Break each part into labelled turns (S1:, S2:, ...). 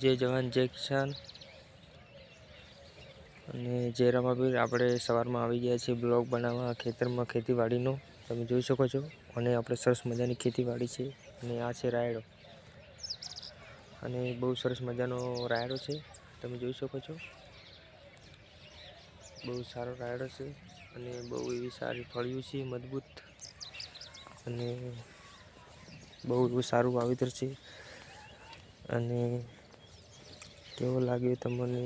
S1: જય જવાન, જય કિસાન. અને જય રમાબીર આપણે સવારમાં આવી ગયા છીએ બ્લોગ બનાવવા ખેતરમાં ખેતીવાડીનો. તમે જોઈ શકો છો, અને આપણે સરસ મજાની ખેતીવાડી છે, અને આ છે રાયડો. અને બહુ સરસ મજાનો રાયડો છે, તમે જોઈ શકો છો. બહુ સારો રાયડો છે, અને બહુ એવી સારી ફળિયું છે, મજબૂત. અને બહુ એવું સારું વાવેતર છે. અને કેવો લાગ્યો તમને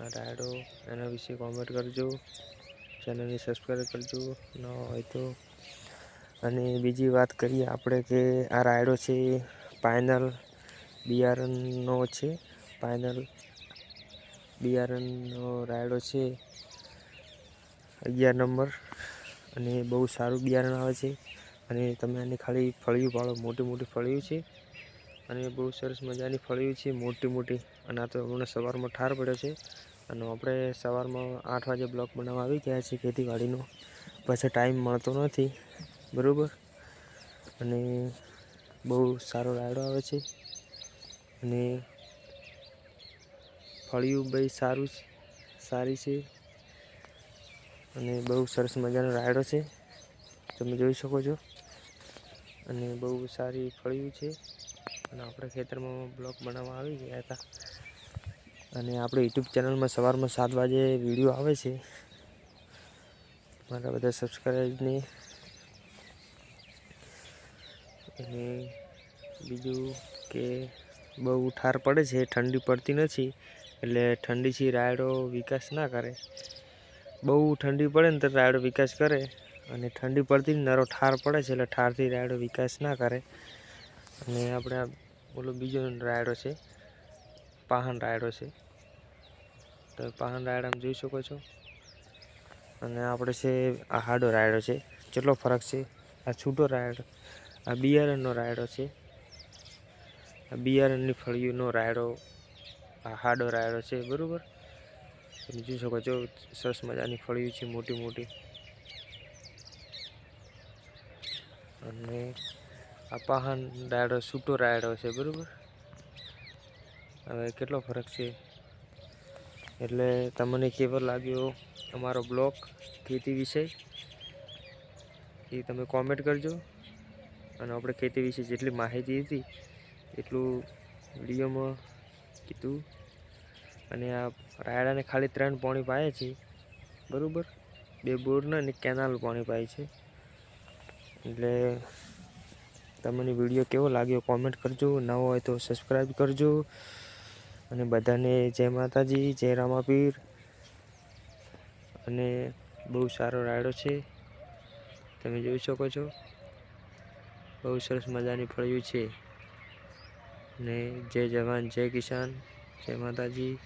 S1: આ રાયડો એના વિશે કોમેન્ટ કરજો. ચેનલને સબસ્ક્રાઈબ કરજો. ન હોય તો. અને બીજી વાત કરીએ આપણે કે આ રાયડો છે પાયનલ બિયારણનો છે. પાયનલ બિયારણનો રાયડો છે અગિયાર નંબર. અને બહુ સારું બિયારણ આવે છે. અને તમે આની ખાલી ફળિયું પાડો. મોટી મોટી ફળિયું છે. અને બહુ સરસ મજાની ફળિયું છે, મોટી મોટી. અને આ તો હમણાં સવારમાં ઠાર પડ્યો છે. અને આપણે સવારમાં આઠ વાગે બ્લોક બનાવવા આવી ગયા છીએ ખેતીવાડીનો. પછી ટાઈમ મળતો નથી. બરાબર? અને બહુ સારો રાયડો આવે છે. અને ફળિયું ભાઈ સારું સારી છે. અને બહુ સરસ મજાનો રાયડો છે. તમે જોઈ શકો છો. અને બહુ સારી ફળ્યું છે. અને આપણે ખેતરમાં બ્લોક બનાવવા આવી ગયા હતા. અને આપણે યુટ્યુબ ચેનલમાં સવારમાં સાત વાગે વીડિયો આવે છે. મારા બધા સબસ્ક્રાઈબને. અને બીજું કે બહુ ઠાર પડે છે, ઠંડી પડતી નથી, એટલે ઠંડીથી રાયડો વિકાસ ના કરે. બહુ ઠંડી પડે ને તો રાયડો વિકાસ કરે. અને ઠંડી પડતી નરો ઠાર પડે છે એટલે ઠારથી રાયડો વિકાસ ના કરે. અને આપણે બોલો બીજો રાયડો છે, પાહન રાયડો છે. તો પાહન રાયડામાં જોઈ શકો છો. અને આપણે છે, આ હાડો રાયડો છે. કેટલો ફરક છે? આ છૂટો રાયડો, આ બિયારણનો રાયડો છે. આ બિયારણની ફળીઓનો રાયડો, આ હાડો રાયડો છે, બરાબર? તમે જોઈ શકો છો, સરસ મજાની ફળીઓ છે, મોટી મોટી. અને આ પાહન રાયડો છૂટો રાયડો છે, બરાબર? હવે કેટલો ફરક છે? એટલે તમને કેવો લાગ્યો અમારો બ્લોગ ખેતી વિશે? એ તમે કોમેન્ટ કરજો. અને આપણે ખેતી વિશે જેટલી માહિતી હતી, એટલું વિડીયોમાં કીધું. અને આ રાયડાને ખાલી ત્રણ પાણી પાય છે, બરાબર? બે બોરના અને કેનાલ પાણી પાય છે. એટલે તમને વીડિયો કેવો લાગ્યો કોમેન્ટ કરજો. નવો હોય તો સબસ્ક્રાઈબ કરજો. અને બધાને જય માતાજી, જય રામાપીર. અને બહુ સારો રાયડો છે. તમે જોઈ શકો છો. બહુ સરસ મજાની ફળ્યું છે. ને જય જવાન, જય કિસાન, જય માતાજી.